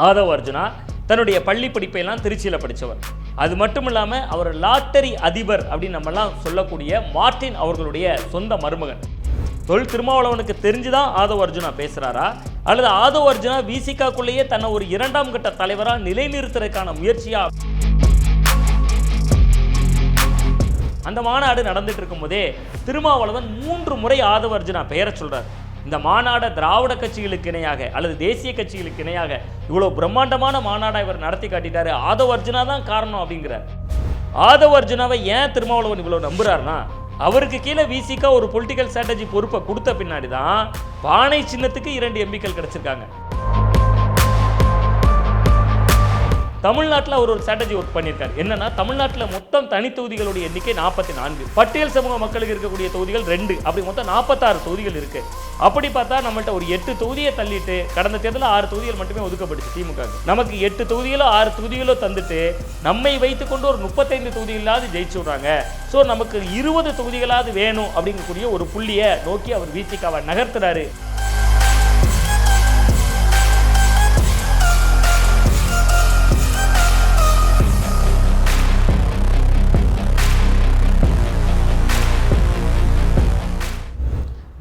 ஆதவ் அர்ஜுனா தன்னுடைய பள்ளி படிப்பையெல்லாம் திருச்சியில் படித்தவர் அது மட்டும் இல்லாமல் அவர் லாட்டரி அதிபர் அப்படின்னு நம்மலாம் சொல்லக்கூடிய மார்ட்டின் அவர்களுடைய சொந்த மருமகன். தொல் திருமாவளவனுக்கு தெரிஞ்சுதான் ஆதவ் அர்ஜுனா பேசுகிறாரா அல்லது ஆதவ் அர்ஜுனா விசிகாக்குள்ளேயே தன்னை ஒரு இரண்டாம் கட்ட தலைவராக நிலைநிறுத்துறதுக்கான முயற்சியா? அந்த மாநாடு நடந்துட்டு இருக்கும்போதே திருமாவளவன் மூன்று முறை ஆதவ அர்ஜுனா பெயரை சொல்கிறார் இந்த மாநாடை திராவிட கட்சிகளுக்கு இணையாக அல்லது தேசிய கட்சிகளுக்கு இணையாக இவ்வளோ பிரம்மாண்டமான மாநாடை இவர் நடத்தி காட்டிட்டாரு. ஆதவ அர்ஜுனா தான் காரணம் அப்படிங்கிறார். ஆதவ அர்ஜுனாவை ஏன் திருமாவளவன் இவ்வளோ நம்புறாருனா அவருக்கு கீழே விசிகா ஒரு பொலிட்டிக்கல் ஸ்ட்ராட்டஜி பொறுப்பை கொடுத்த பின்னாடி தான் பானை சின்னத்துக்கு இரண்டு எம்பிக்கள் கிடச்சிருக்காங்க. தமிழ்நாட்டில் அவர் ஒரு ஸ்ட்ராட்டஜி ஒர்க் பண்ணியிருக்காரு. என்னன்னா தமிழ்நாட்டில் மொத்தம் தனி தொகுதிகளுடைய எண்ணிக்கை நாற்பத்தி நான்கு. பட்டியல் சமூக மக்களுக்கு இருக்கக்கூடிய தொகுதிகள் ரெண்டு. அப்படி மொத்தம் நாற்பத்தாறு தொகுதிகள் இருக்கு. அப்படி பார்த்தா நம்மள்ட்ட ஒரு எட்டு தொகுதியை தள்ளிட்டு கடந்த தேர்தலில் ஆறு தொகுதிகள் மட்டுமே ஒதுக்கப்பட்டுச்சு திமுக நமக்கு எட்டு தொகுதிகளோ ஆறு தொகுதிகளோ தந்துட்டு நம்மை வைத்துக்கொண்டு ஒரு முப்பத்தைந்து தொகுதிகளாவது ஜெயிச்சு விடுறாங்க. ஸோ நமக்கு இருபது தொகுதிகளாவது வேணும் அப்படிங்கக்கூடிய ஒரு புள்ளியை நோக்கி அவர் வீச்சிக்காவை நகர்த்துறாரு.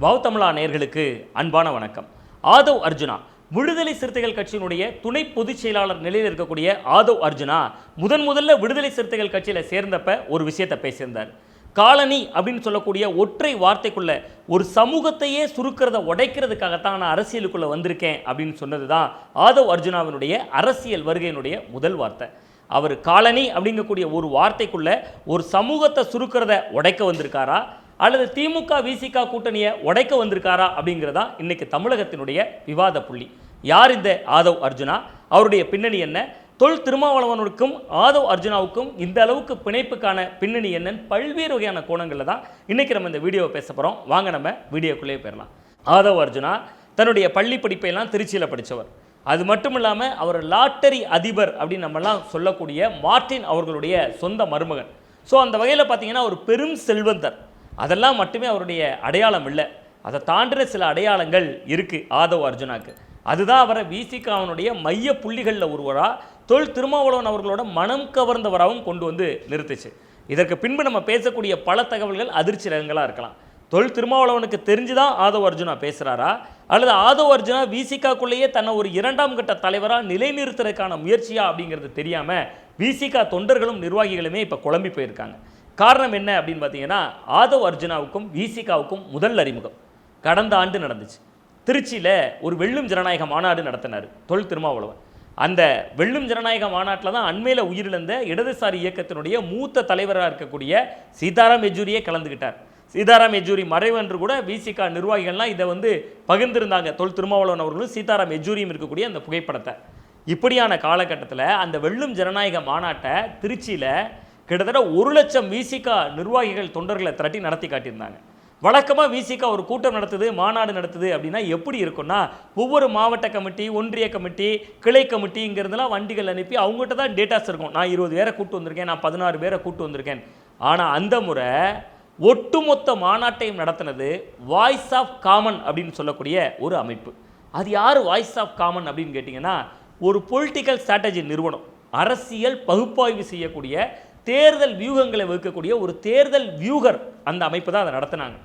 வாவ் தமிழா அன்பான வணக்கம். ஆதவ் அர்ஜுனா விடுதலை சிறுத்தைகள் கட்சியினுடைய துணை பொதுச் செயலாளர் நிலையில் இருக்கக்கூடிய ஆதவ் அர்ஜுனா முதன் முதல்ல விடுதலை சிறுத்தைகள் கட்சியில் சேர்ந்தப்ப ஒரு விஷயத்தை பேசியிருந்தார். காலனி அப்படின்னு சொல்லக்கூடிய ஒற்றை வார்த்தைக்குள்ள ஒரு சமூகத்தையே சுருக்கிறத உடைக்கிறதுக்காகத்தான் நான் அரசியலுக்குள்ளே வந்திருக்கேன் அப்படின்னு சொன்னது தான் ஆதவ் அர்ஜுனாவினுடைய அரசியல் வருகையினுடைய முதல் வார்த்தை. அவர் காலனி அப்படிங்கக்கூடிய ஒரு வார்த்தைக்குள்ள ஒரு சமூகத்தை சுருக்கிறத உடைக்க வந்திருக்காரா? அல்லது திமுக விசிக கூட்டணியை உடைக்க வந்திருக்காரா அப்படிங்கிறதா இன்னைக்கு தமிழகத்தினுடைய விவாத புள்ளி. யார் இந்த ஆதவ் அர்ஜுனா? அவருடைய பின்னணி என்ன? தொல் திருமாவளவனுக்கும் ஆதவ் அர்ஜுனாவுக்கும் இந்த அளவுக்கு பிணைப்புக்கான பின்னணி என்னன்னு பல்வேறு வகையான கோணங்களில் தான் இன்னைக்கு நம்ம இந்த வீடியோவை பேச போகிறோம் வாங்க நம்ம வீடியோக்குள்ளேயே போயிடலாம். ஆதவ் அர்ஜுனா தன்னுடைய பள்ளி படிப்பையெல்லாம் திருச்சியில் படித்தவர் அது மட்டும் இல்லாமல் அவர் லாட்டரி அதிபர் அப்படின்னு நம்மலாம் சொல்லக்கூடிய மார்ட்டின் அவர்களுடைய சொந்த மருமகன். ஸோ அந்த வகையில் பார்த்தீங்கன்னா ஒரு பெரும் செல்வந்தர். அதெல்லாம் மட்டுமே அவருடைய அடையாளம் இல்லை. அதை தாண்டின சில அடையாளங்கள் இருக்குது ஆதவ் அர்ஜுனாக்கு. அதுதான் அவரை விசிகாவனுடைய மைய புள்ளிகளில் ஒருவராக தொல் திருமாவளவன் அவர்களோட மனம் கவர்ந்தவராகவும் கொண்டு வந்து நிறுத்துச்சு. இதற்கு பின்பு நம்ம பேசக்கூடிய பல தகவல்கள் அதிர்ச்சி ரகங்களாக இருக்கலாம். தொல் திருமாவளவனுக்கு தெரிஞ்சுதான் ஆதவ் அர்ஜுனா பேசுகிறாரா அல்லது ஆதவ் அர்ஜுனா விசிகாக்குள்ளேயே தன்னை ஒரு இரண்டாம் கட்ட தலைவராக நிலைநிறுத்துறதுக்கான முயற்சியா அப்படிங்கிறது தெரியாமல் விசிகா தொண்டர்களும் நிர்வாகிகளுமே இப்போ குழம்பி போயிருக்காங்க. காரணம் என்ன அப்படின்னு பார்த்தீங்கன்னா ஆதவ் அர்ஜுனாவுக்கும் விசிகாவுக்கும் முதல் அறிமுகம். கடந்த ஆண்டு நடந்துச்சு. திருச்சியில் ஒரு வெள்ளும் ஜனநாயக மாநாடு நடத்தினார் தொல் திருமாவளவன். அந்த வெள்ளும் ஜனநாயக மாநாட்டில் தான் அண்மையில் உயிரிழந்த இடதுசாரி இயக்கத்தினுடைய மூத்த தலைவராக இருக்கக்கூடிய சீதாராம் யெச்சூரியே கலந்துக்கிட்டார் சீதாராம் யெச்சூரி மறைவென்று கூட விசிகா நிர்வாகிகள்லாம் இதை வந்து பகிர்ந்திருந்தாங்க. தொல் திருமாவளவன் அவர்களும் சீதாராம் யெச்சூரியும் இருக்கக்கூடிய அந்த புகைப்படத்தை. இப்படியான காலகட்டத்தில் அந்த வெள்ளும் ஜனநாயக மாநாட்டை திருச்சியில் கிட்டத்தட்ட ஒரு லட்சம் விசிகா நிர்வாகிகள் தொண்டர்களை திரட்டி நடத்தி காட்டியிருந்தாங்க. வழக்கமாக விசிகா ஒரு கூட்டம் நடத்துது மாநாடு நடத்துது அப்படின்னா எப்படி இருக்கும்னா ஒவ்வொரு மாவட்ட கமிட்டி ஒன்றிய கமிட்டி கிளை கமிட்டிங்கிறதுலாம் வண்டிகள் அனுப்பி அவங்ககிட்ட தான் டேட்டாஸ் இருக்கும். நான் இருபது பேரை கூப்பிட்டு வந்திருக்கேன் நான் பதினாறு பேரை கூட்டு வந்திருக்கேன். ஆனால் அந்த முறை ஒட்டுமொத்த மாநாட்டையும் நடத்தினது வாய்ஸ் ஆஃப் காமன் அப்படின்னு சொல்லக்கூடிய ஒரு அமைப்பு. அது யார் வாய்ஸ் ஆஃப் காமன் அப்படின்னு கேட்டிங்கன்னா ஒரு பொலிட்டிக்கல் ஸ்ட்ராட்டஜி நிறுவனம் அரசியல் பகுப்பாய்வு செய்யக்கூடிய தேர்தல் வியூகங்களை வகுக்கக்கூடிய ஒரு தேர்தல் வியூகர் அந்த அமைப்பு தான் அதை நடத்தினாங்க.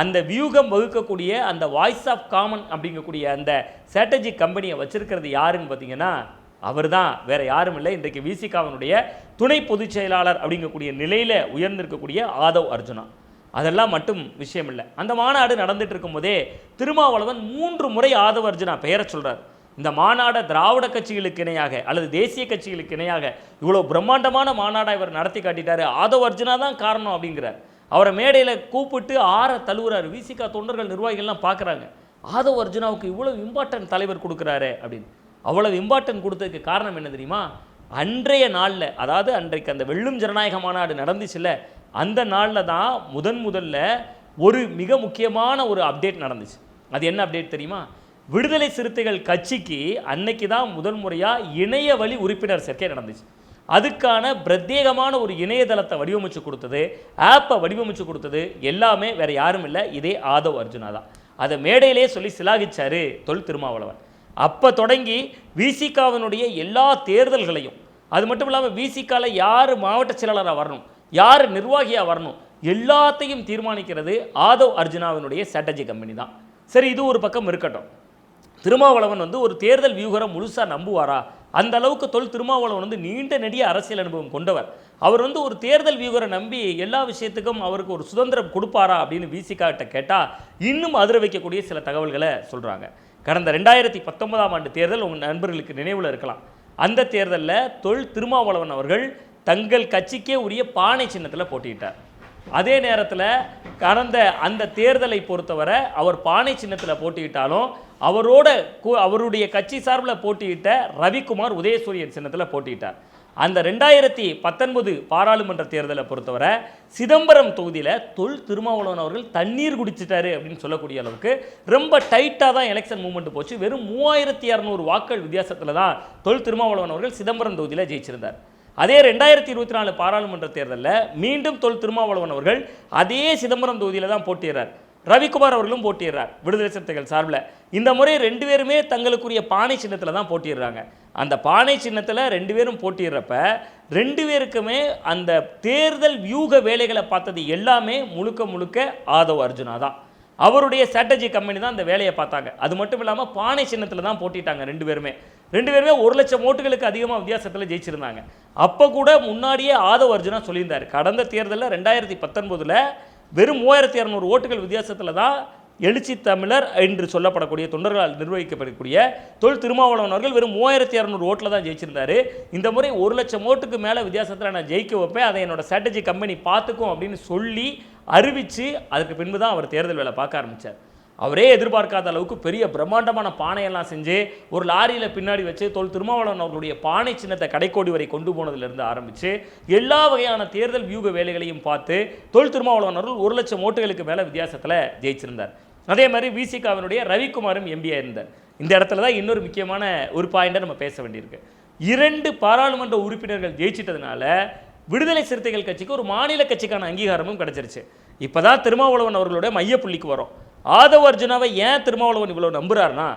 அந்த வியூகம் வகுக்கக்கூடிய அந்த வாய்ஸ் ஆஃப் காமன் அப்படிங்கக்கூடிய அந்த ஸ்ட்ராட்டஜி கம்பெனியை வச்சுருக்கிறது யாருன்னு பார்த்தீங்கன்னா அவர் தான் வேறு யாரும் இல்லை. இன்றைக்கு விசிகாவினுடைய துணை பொதுச் செயலாளர் அப்படிங்கக்கூடிய நிலையில் உயர்ந்திருக்கக்கூடிய ஆதவ் அர்ஜுனா. அதெல்லாம் மட்டும் விஷயம் இல்லை. அந்த மாநாடு நடந்துட்டு இருக்கும்போதே திருமாவளவன் மூன்று முறை ஆதவ அர்ஜுனா பெயரை சொல்கிறார் இந்த மாநாடை திராவிட கட்சிகளுக்கு இணையாக அல்லது தேசிய கட்சிகளுக்கு இணையாக இவ்வளோ பிரம்மாண்டமான மாநாடை இவர் நடத்தி காட்டிட்டார். ஆதவ அர்ஜுனா தான் காரணம் அப்படிங்கிறார். அவரை மேடையில் கூப்பிட்டு ஆற தழுவுறாரு. விசிகா தொண்டர்கள் நிர்வாகிகள்லாம் பார்க்குறாங்க. ஆதவ் அர்ஜுனாவுக்கு இவ்வளோ இம்பார்ட்டன்ட் தலைவர் கொடுக்குறாரு அப்படின்னு. அவ்வளவு இம்பார்ட்டன்ட் கொடுத்ததுக்கு காரணம் என்ன தெரியுமா? அன்றைய நாளில் அதாவது அன்றைக்கு அந்த வெள்ளும் ஜனநாயக மாநாடு நடந்துச்சுல்ல அந்த நாளில் தான் முதன் முதல்ல ஒரு மிக முக்கியமான ஒரு அப்டேட் நடந்துச்சு. அது என்ன அப்டேட் தெரியுமா? விடுதலை சிறுத்தைகள் கட்சிக்கு அன்னைக்கு தான் முதல் முறையாக இணைய வழி உறுப்பினர் சேர்க்கை நடந்துச்சு. அதுக்கான பிரத்யேகமான ஒரு இணையதளத்தை வடிவமைச்சு கொடுத்தது ஆப்பை வடிவமைச்சு கொடுத்தது எல்லாமே வேற யாரும் இல்லை. இதே ஆதவ் அர்ஜுனா தான். அதை மேடையிலே சொல்லி சிலாகிச்சாரு தொல் திருமாவளவன். அப்போ தொடங்கி விசிகாவினுடைய எல்லா தேர்தல்களையும் அது மட்டும் இல்லாமல் விசிகாவில் யார் மாவட்ட செயலாளராக வரணும் யார் நிர்வாகியாக வரணும் எல்லாத்தையும் தீர்மானிக்கிறது ஆதவ் அர்ஜுனாவினுடைய ஸ்ட்ராட்டஜி கம்பெனி தான். சரி இது ஒரு பக்கம் இருக்கட்டும். திருமாவளவன் வந்து ஒரு தேர்தல் வியூகரை முழுசாக நம்புவாரா? அந்த அளவுக்கு தொல் திருமாவளவன் வந்து நீண்ட நெடிய அரசியல் அனுபவம் கொண்டவர். அவர் வந்து ஒரு தேர்தல் வியூகரை நம்பி எல்லா விஷயத்துக்கும் அவருக்கு ஒரு சுதந்திரம் கொடுப்பாரா அப்படின்னு விசிகாட்ட கேட்டால் இன்னும் அதிர வைக்கக்கூடிய சில தகவல்களை சொல்கிறாங்க கடந்த ரெண்டாயிரத்தி பத்தொன்பதாம் ஆண்டு தேர்தல் உங்கள் நண்பர்களுக்கு நினைவில் இருக்கலாம். அந்த தேர்தலில் தொல் திருமாவளவன் அவர்கள் தங்கள் கட்சிக்கே உரிய பானை சின்னத்தில் போட்டியிட்டார். அதே நேரத்தில் கடந்த அந்த தேர்தலை பொறுத்தவரை அவர் பானை சின்னத்தில் போட்டியிட்டாலும் அவரோட அவருடைய கட்சி சார்பில் போட்டியிட்ட ரவிக்குமார் உதயசூரியன் சின்னத்தில் போட்டியிட்டார். அந்த ரெண்டாயிரத்தி பத்தொன்பது பாராளுமன்ற தேர்தலை பொறுத்தவரை சிதம்பரம் தொகுதியில் தொல் திருமாவளவன் அவர்கள் தண்ணீர் குடிச்சிட்டாரு அப்படின்னு சொல்லக்கூடிய அளவுக்கு ரொம்ப டைட்டாக தான் எலெக்ஷன் மூவ்மெண்ட் போச்சு. வெறும் மூவாயிரத்தி இரநூறு வாக்கள் வித்தியாசத்தில் தான் தொல் திருமாவளவன் அவர்கள் சிதம்பரம் தொகுதியில் ஜெயிச்சிருந்தார். அதே ரெண்டாயிரத்தி இருபத்தி நாலு பாராளுமன்ற தேர்தலில் மீண்டும் தொல் திருமாவளவன் அவர்கள் அதே சிதம்பரம் தொகுதியில் தான் போட்டிடுறார் ரவிக்குமார் அவர்களும் போட்டிடுறார் விடுதலை சிறுத்தைகள் சார்பில். இந்த முறை ரெண்டு பேருமே தங்களுக்குரிய பானை சின்னத்தில் தான் போட்டிடுறாங்க அந்த பானை சின்னத்தில் ரெண்டு பேரும் போட்டிடுறப்ப ரெண்டு பேருக்குமே அந்த தேர்தல் வியூக வேலைகளை பார்த்தது எல்லாமே முழுக்க முழுக்க ஆதவ் அர்ஜுனா தான். அவருடைய ஸ்ட்ராட்டஜி கம்பெனி தான் அந்த வேலையை பார்த்தாங்க. அது மட்டும் இல்லாமல் பானை சின்னத்தில் தான் போட்டிட்டாங்க ரெண்டு பேருமே. ரெண்டு பேருமே ஒரு லட்சம் ஓட்டுகளுக்கு அதிகமாக வித்தியாசத்தில் ஜெயிச்சிருந்தாங்க. அப்போ கூட முன்னாடியே ஆதவ் அர்ஜுனா சொல்லியிருந்தார். கடந்த தேர்தலில் ரெண்டாயிரத்தி பத்தொன்பதில் வெறும் மூவாயிரத்தி இரநூறு ஓட்டுகள் வித்தியாசத்தில் தான் எழுச்சி தமிழர் என்று சொல்லப்படக்கூடிய தொண்டர்களால் நிர்வகிக்கப்படக்கூடிய தொல் திருமாவளவன் அவர்கள் வெறும் மூவாயிரத்தி இரநூறு ஓட்டில் தான் ஜெயிச்சிருந்தாரு. இந்த முறை ஒரு லட்சம் ஓட்டுக்கு மேலே வித்தியாசத்தில் நான் ஜெயிக்க வைப்பேன். அதை என்னோட ஸ்ட்ராட்டஜி கம்பெனி பார்த்துக்கும் அப்படின்னு சொல்லி அறிவித்து அதுக்கு பின்பு தான் அவர் தேர்தல் வேலை பார்க்க ஆரம்பித்தார் அவரே எதிர்பார்க்காத அளவுக்கு பெரிய பிரம்மாண்டமான பானையெல்லாம் செஞ்சு ஒரு லாரியில் பின்னாடி வச்சு தொல் திருமாவளவன் அவர்களுடைய பானை சின்னத்தை கடைக்கோடி வரை கொண்டு போனதிலிருந்து ஆரம்பித்து எல்லா வகையான தேர்தல் வியூக வேலைகளையும் பார்த்து தொல் திருமாவளவன் அவர்கள் ஒரு லட்சம் ஓட்டுகளுக்கு மேலே வித்தியாசத்தில் ஜெயிச்சிருந்தார். அதே மாதிரி விசிகாவினுடைய ரவிக்குமாரும் எம்பியா இருந்தார். இந்த இடத்துல தான் இன்னொரு முக்கியமான ஒரு பாயிண்டை நம்ம பேச வேண்டியிருக்கு. இரண்டு பாராளுமன்ற உறுப்பினர்கள் ஜெயிச்சிட்டதுனால விடுதலை சிறுத்தைகள் கட்சிக்கு ஒரு மாநில கட்சிக்கான அங்கீகாரமும் கிடைச்சிருச்சு. இப்பதான் திருமாவளவன் அவர்களுடைய மையப்புள்ளிக்கு வரும். ஆதவ அர்ஜுனாவை ஏன் திருமாவளவன் இவ்வளோ நம்புகிறாருன்னா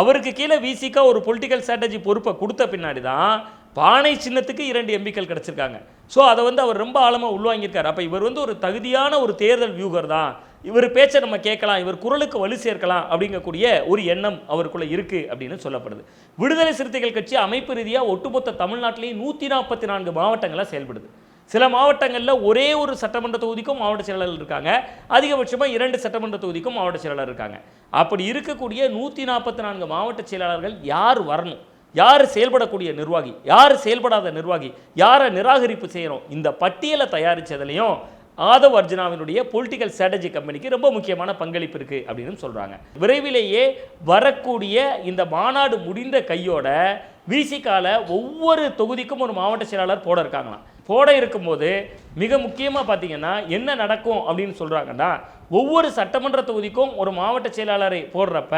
அவருக்கு கீழே விசிக்கா ஒரு பொலிட்டிக்கல் ஸ்ட்ராட்டஜி பொறுப்பை கொடுத்த பின்னாடி தான் பானை சின்னத்துக்கு இரண்டு எம்பிக்கள் கிடச்சிருக்காங்க. ஸோ அதை வந்து அவர் ரொம்ப ஆழமாக உள்வாங்கியிருக்காரு. அப்போ இவர் வந்து ஒரு தகுதியான ஒரு தேர்தல் வியூகர் தான். இவர் பேச்சை நம்ம கேட்கலாம் இவர் குரலுக்கு வலு சேர்க்கலாம் அப்படிங்கக்கூடிய ஒரு எண்ணம் அவருக்குள்ளே இருக்குது அப்படின்னு சொல்லப்படுது. விடுதலை சிறுத்தைகள் கட்சி அமைப்பு ரீதியாக ஒட்டுமொத்த தமிழ்நாட்டிலேயே நூற்றி நாற்பத்தி நான்கு மாவட்டங்களாக செயல்படுது. சில மாவட்டங்களில் ஒரே ஒரு சட்டமன்ற தொகுதிக்கும் மாவட்ட செயலாளர் இருக்காங்க. அதிகபட்சமாக இரண்டு சட்டமன்ற தொகுதிக்கும் மாவட்ட செயலாளர் இருக்காங்க. அப்படி இருக்கக்கூடிய நூற்றி நாற்பத்தி நான்கு மாவட்ட செயலாளர்கள் யார் வரணும்? யார் செயல்படக்கூடிய நிர்வாகி? யார் செயல்படாத நிர்வாகி? யாரை நிராகரிப்பு செய்கிறோம் இந்த பட்டியலை தயாரித்ததுலையும் ஆதவ் அர்ஜுனாவினுடைய பொலிட்டிக்கல் ஸ்ட்ராட்டஜி கம்பெனிக்கு ரொம்ப முக்கியமான பங்களிப்பு இருக்குது அப்படின்னு சொல்கிறாங்க விரைவிலேயே வரக்கூடிய இந்த மாநாடு முடிந்த கையோட விசிக்கால ஒவ்வொரு தொகுதிக்கும் ஒரு மாவட்ட செயலாளர் போட இருக்காங்களாம். போட இருக்கும்போது மிக முக்கியமாக பார்த்தீங்கன்னா என்ன நடக்கும் அப்படின்னு சொல்கிறாங்கன்னா ஒவ்வொரு சட்டமன்ற தொகுதிக்கும் ஒரு மாவட்ட செயலாளரை போடுறப்ப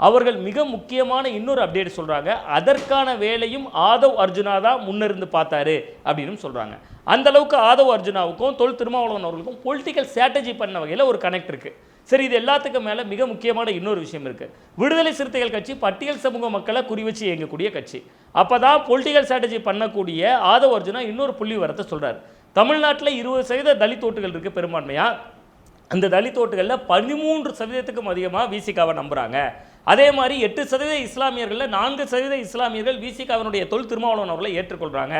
அவர்கள் மிக முக்கியமான இன்னொரு அப்டேட் சொல்கிறாங்க அதற்கான வேலையும் ஆதவ் அர்ஜுனா தான் முன்னிருந்து பார்த்தாரு அப்படின்னு சொல்கிறாங்க அந்த அளவுக்கு ஆதவ் அர்ஜுனாவுக்கும் தொல் திருமாவளவன் அவர்களுக்கும் பொலிட்டிக்கல் ஸ்ட்ராட்டஜி பண்ண வகையில் ஒரு கனெக்ட் இருக்குது சரி இது எல்லாத்துக்கும் மேலே மிக முக்கியமான இன்னொரு விஷயம் இருக்குது விடுதலை சிறுத்தைகள் கட்சி பட்டியல் சமூக மக்களை குறி வச்சு இயங்கக்கூடிய கட்சி. அப்போ தான் பொலிட்டிக்கல் ஸ்ட்ராட்டஜி பண்ணக்கூடிய ஆதவ அர்ஜுனா இன்னொரு புள்ளி வரத்தை சொல்கிறார் தமிழ்நாட்டில் இருபது சதவீத தலித் ஓட்டுகள் இருக்குது பெரும்பான்மையாக அந்த தலித் ஓட்டுகளில் பதிமூன்று சதவீதத்துக்கும் அதிகமாக விசிகாவை நம்புகிறாங்க அதே மாதிரி எட்டு சதவீத இஸ்லாமியர்களில் நான்கு சதவீத இஸ்லாமியர்கள் விசிகாவினுடைய தொல் திருமாவளவன் அவர்களை ஏற்றுக்கொள்கிறாங்க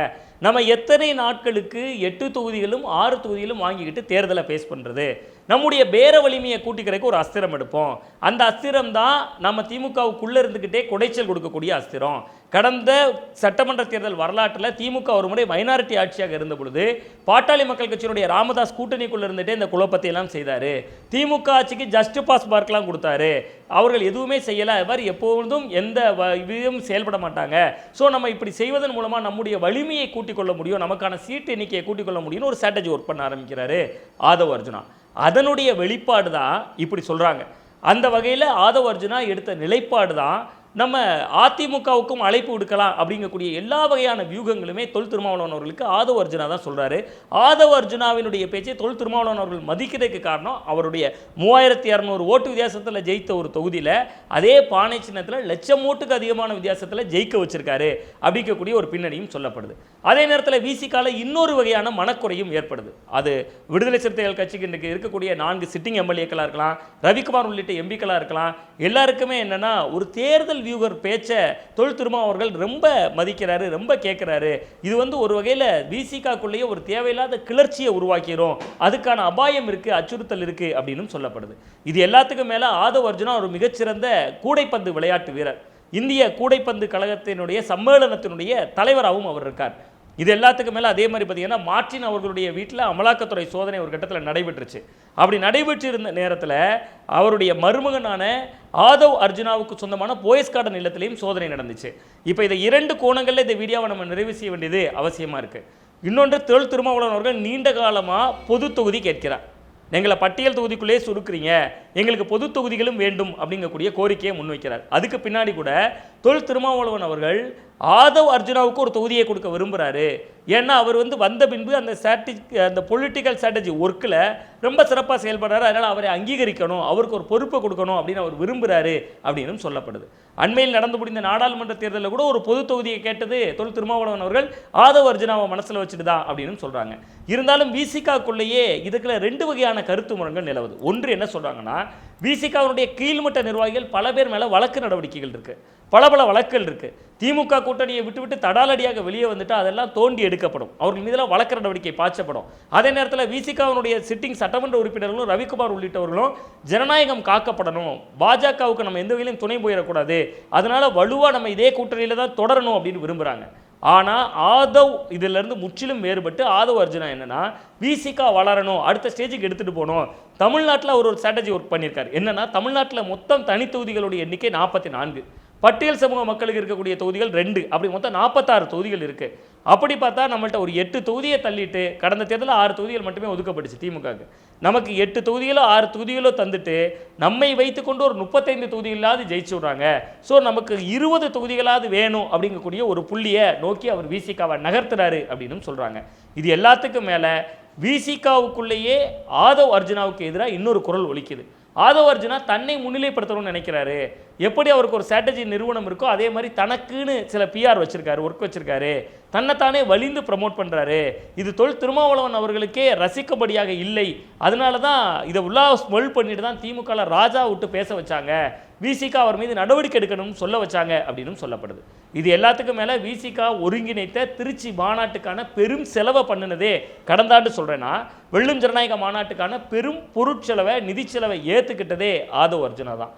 நம்ம எத்தனை நாட்களுக்கு எட்டு தொகுதிகளும் ஆறு தொகுதிகளும் வாங்கிக்கிட்டு தேர்தலை ஃபேஸ் பண்ணுறது நம்முடைய பேர வலிமையை கூட்டிக்கிறதுக்கு ஒரு அஸ்திரம் எடுப்போம். அந்த அஸ்திரம் தான் நம்ம திமுகவுக்குள்ளே இருந்துக்கிட்டே குடைச்சல் கொடுக்கக்கூடிய அஸ்திரம். கடந்த சட்டமன்ற தேர்தல் வரலாற்றில் திமுக ஒரு முறை மைனாரிட்டி ஆட்சியாக இருந்த பொழுது பாட்டாளி மக்கள் கட்சியினுடைய ராமதாஸ் கூட்டணிக்குள்ளே இருந்துகிட்டே இந்த குழப்பத்தை எல்லாம் செய்தார். திமுக ஆட்சிக்கு ஜஸ்ட் பாஸ் மார்க்லாம் கொடுத்தாரு. அவர்கள் எதுவுமே செய்யலை. அவர் எப்பொழுதும் எந்த வ- இதையும் செயல்பட மாட்டாங்க. ஸோ நம்ம இப்படி செய்வதன் மூலமாக நம்முடைய வலிமையை கூட்டிக் கொள்ள முடியும். நமக்கான சீட்டு எண்ணிக்கையை கூட்டிக் கொள்ள முடியும்னு ஒரு ஸ்ட்ராட்டஜி ஒர்க் பண்ண ஆரம்பிக்கிறாரு ஆதவ அர்ஜுனா. அதனுடைய வெளிப்பாடு தான் இப்படி சொல்கிறாங்க அந்த வகையில் ஆதவ அர்ஜுனா எடுத்த நிலைப்பாடு தான் நம்ம அதிமுகவுக்கும் அழைப்பு விடுக்கலாம் அப்படிங்கக்கூடிய எல்லா வகையான வியூகங்களுமே தொல் திருமாவளவன் அவர்களுக்கு ஆதவ அர்ஜுனா தான் சொல்கிறாரு ஆதவ அர்ஜுனாவினுடைய பேச்சை தொல் திருமாவளவன் அவர்கள் மதிக்கிறதுக்கு காரணம் அவருடைய மூவாயிரத்தி இரநூறு ஓட்டு வித்தியாசத்தில் ஜெயித்த ஒரு தொகுதியில் அதே பானை சின்னத்தில் லட்சம் ஓட்டுக்கு அதிகமான வித்தியாசத்தில் ஜெயிக்க வச்சிருக்காரு அப்படிங்கக்கூடிய ஒரு பின்னணியும் சொல்லப்படுது. அதே நேரத்தில் விசிக்கால இன்னொரு வகையான மனக்குறையும் ஏற்படுது. அது விடுதலை சிறுத்தைகள் கட்சிக்கு இன்றைக்கு இருக்கக்கூடிய நான்கு சிட்டிங் எம்எல்ஏக்களாக இருக்கலாம் ரவிக்குமார் உள்ளிட்ட எம்பிக்களாக இருக்கலாம். எல்லாருக்குமே என்னென்னா ஒரு தேர்தல் வியூகர் பேச்சை தொல் திருமா அவர்கள் ரொம்ப மதிக்கிறாரு ரொம்ப கேட்குறாரு இது வந்து ஒரு வகையில் விசிகாக்குள்ளேயே ஒரு தேவையில்லாத கிளர்ச்சியை உருவாக்கிறோம் அதுக்கான அபாயம் இருக்குது அச்சுறுத்தல் இருக்குது அப்படின்னு சொல்லப்படுது. இது எல்லாத்துக்கும் மேலே ஆதவ் அர்ஜுனா ஒரு மிகச்சிறந்த கூடைப்பந்து விளையாட்டு வீரர். இந்திய கூடைப்பந்து கழகத்தினுடைய சம்மேளனத்தினுடைய தலைவராகவும் அவர் இருக்கார். இது எல்லாத்துக்கும் மேலே அதே மாதிரி பார்த்தீங்கன்னா மார்ட்டின் அவர்களுடைய வீட்டில் அமலாக்கத்துறை சோதனை ஒரு கட்டத்தில் நடைபெற்றுச்சு. அப்படி நடைபெற்று இருந்த நேரத்தில் அவருடைய மருமகனான ஆதவ் அர்ஜுனாவுக்கு சொந்தமான போயஸ் கார்டன் இல்லத்திலையும் சோதனை நடந்துச்சு. இப்போ இதை இரண்டு கோணங்களில் இந்த வீடியோவை நம்ம நிறைவு செய்ய வேண்டியது அவசியமாக இருக்குது இன்னொன்று தொல் திருமாவளவன் அவர்கள் நீண்ட காலமாக பொது தொகுதி கேட்கிறார். எங்களை பட்டியல் தொகுதிக்குள்ளேயே சுருக்குறீங்க. எங்களுக்கு பொது தொகுதிகளும் வேண்டும் அப்படிங்கக்கூடிய கோரிக்கையை முன்வைக்கிறார். அதுக்கு பின்னாடி கூட தொல் திருமாவளவன் அவர்கள் ஆதவ் அர்ஜுனாவுக்கு ஒரு தொகுதியை கொடுக்க விரும்புகிறாரு ஏன்னா அவர் வந்து வந்த பின்பு அந்த ஸ்ட்ராட்டஜி அந்த பொலிட்டிக்கல் ஸ்ட்ராட்டஜி ஒர்க்கில் ரொம்ப சிறப்பாக செயல்படுறாரு. அதனால் அவரை அங்கீகரிக்கணும் அவருக்கு ஒரு பொறுப்பை கொடுக்கணும் அப்படின்னு அவர் விரும்புகிறாரு அப்படின்னு சொல்லப்படுது. அண்மையில் நடந்து முடிந்த நாடாளுமன்ற தேர்தலில் கூட ஒரு பொது தொகுதியை கேட்டது தொல் திருமாவளவன் அவர்கள் ஆதவ அர்ஜுனாவை மனசில் வச்சுட்டு தான் அப்படின்னு சொல்கிறாங்க இருந்தாலும் விசிகாக்குள்ளேயே இதுக்குள்ள ரெண்டு வகையான கருத்து முரங்கள் நிலவுது. ஒன்று என்ன சொல்கிறாங்கன்னா விசிகாவுடைய கீழ்மட்ட நிர்வாகிகள் பல பேர் மேலே வழக்கு நடவடிக்கைகள் இருக்குது பல பல வழக்குகள் இருக்குது திமுக கூட்டணியை விட்டுவிட்டு தடாலடியாக வெளியே வந்துட்டு அதெல்லாம் தோண்டி எடுக்கப்படும். அவர்கள் மீதெல்லாம் வழக்கு நடவடிக்கை பாய்ச்சப்படும். அதே நேரத்தில் விசிகாவினுடைய சிட்டிங் சட்டமன்ற உறுப்பினர்களும் ரவிக்குமார் உள்ளிட்டவர்களும் ஜனநாயகம் காக்கப்படணும். பாஜகவுக்கு நம்ம எந்த வகையிலும் துணை போயிடக்கூடாது. அதனால் வலுவாக நம்ம இதே கூட்டணியில் தான் தொடரணும் அப்படின்னு விரும்புகிறாங்க ஆனால் ஆதவ் இதிலிருந்து முற்றிலும் வேறுபட்டு ஆதவ் அர்ஜுனா என்னென்னா விசிகா வளரணும் அடுத்த ஸ்டேஜுக்கு எடுத்துகிட்டு போகணும். தமிழ்நாட்டில் அவர் ஒரு ஸ்ட்ராட்டஜி ஒர்க் பண்ணியிருக்காரு. என்னென்னா தமிழ்நாட்டில் மொத்தம் தனித்தொகுதிகளுடைய எண்ணிக்கை நாற்பத்தி நான்கு. பட்டியல் சமூக மக்களுக்கு இருக்கக்கூடிய தொகுதிகள் ரெண்டு. அப்படி மொத்தம் நாற்பத்தாறு தொகுதிகள் இருக்குது அப்படி பார்த்தா நம்மள்ட்ட ஒரு எட்டு தொகுதியை தள்ளிட்டு கடந்த தேர்தலில் ஆறு தொகுதிகள் மட்டுமே ஒதுக்கப்பட்டுச்சு திமுகவுக்கு. நமக்கு எட்டு தொகுதிகளோ ஆறு தொகுதிகளோ தந்துட்டு நம்மை வைத்துக்கொண்டு ஒரு முப்பத்தைந்து தொகுதிகளாவது ஜெயிச்சு விட்றாங்க. ஸோ நமக்கு இருபது தொகுதிகளாவது வேணும் அப்படிங்கக்கூடிய ஒரு புள்ளியை நோக்கி அவர் விசிகாவை நகர்த்துறாரு அப்படின்னு சொல்கிறாங்க இது எல்லாத்துக்கும் மேலே விசிகாவுக்குள்ளேயே ஆதவ் அர்ஜுனாவுக்கு எதிராக இன்னொரு குரல் ஒலிக்குது. ஆதவ அர்ஜுனா தன்னை முன்னிலைப்படுத்தணும்னு நினைக்கிறாரு. எப்படி அவருக்கு ஒரு ஸ்ட்ராட்டஜி நிறுவனம் இருக்கோ அதே மாதிரி தனக்குன்னு சில பிஆர் வச்சுருக்காரு ஒர்க் வச்சுருக்காரு. தன்னைத்தானே வலிந்து ப்ரமோட் பண்ணுறாரு இது தொல் திருமாவளவன் அவர்களுக்கே ரசிக்கபடியாக இல்லை. அதனால தான் இதை உள்ளா ஸ்மெல் பண்ணிட்டு தான் திமுகவில் ராஜா விட்டு பேச வச்சாங்க. விசிகா அவர் மீது நடவடிக்கை எடுக்கணும்னு சொல்ல வச்சாங்க அப்படின்னு சொல்லப்படுது. இது எல்லாத்துக்கும் மேலே விசிகா ஒருங்கிணைத்த திருச்சி மாநாட்டுக்கான பெரும் செலவை பண்ணினதே. கடந்த ஆண்டு சொல்கிறேன்னா வெள்ளும் ஜனநாயக மாநாட்டுக்கான பெரும் பொருட்செலவை நிதி செலவை ஏற்றுக்கிட்டதே ஆதவ அர்ஜுனா தான்.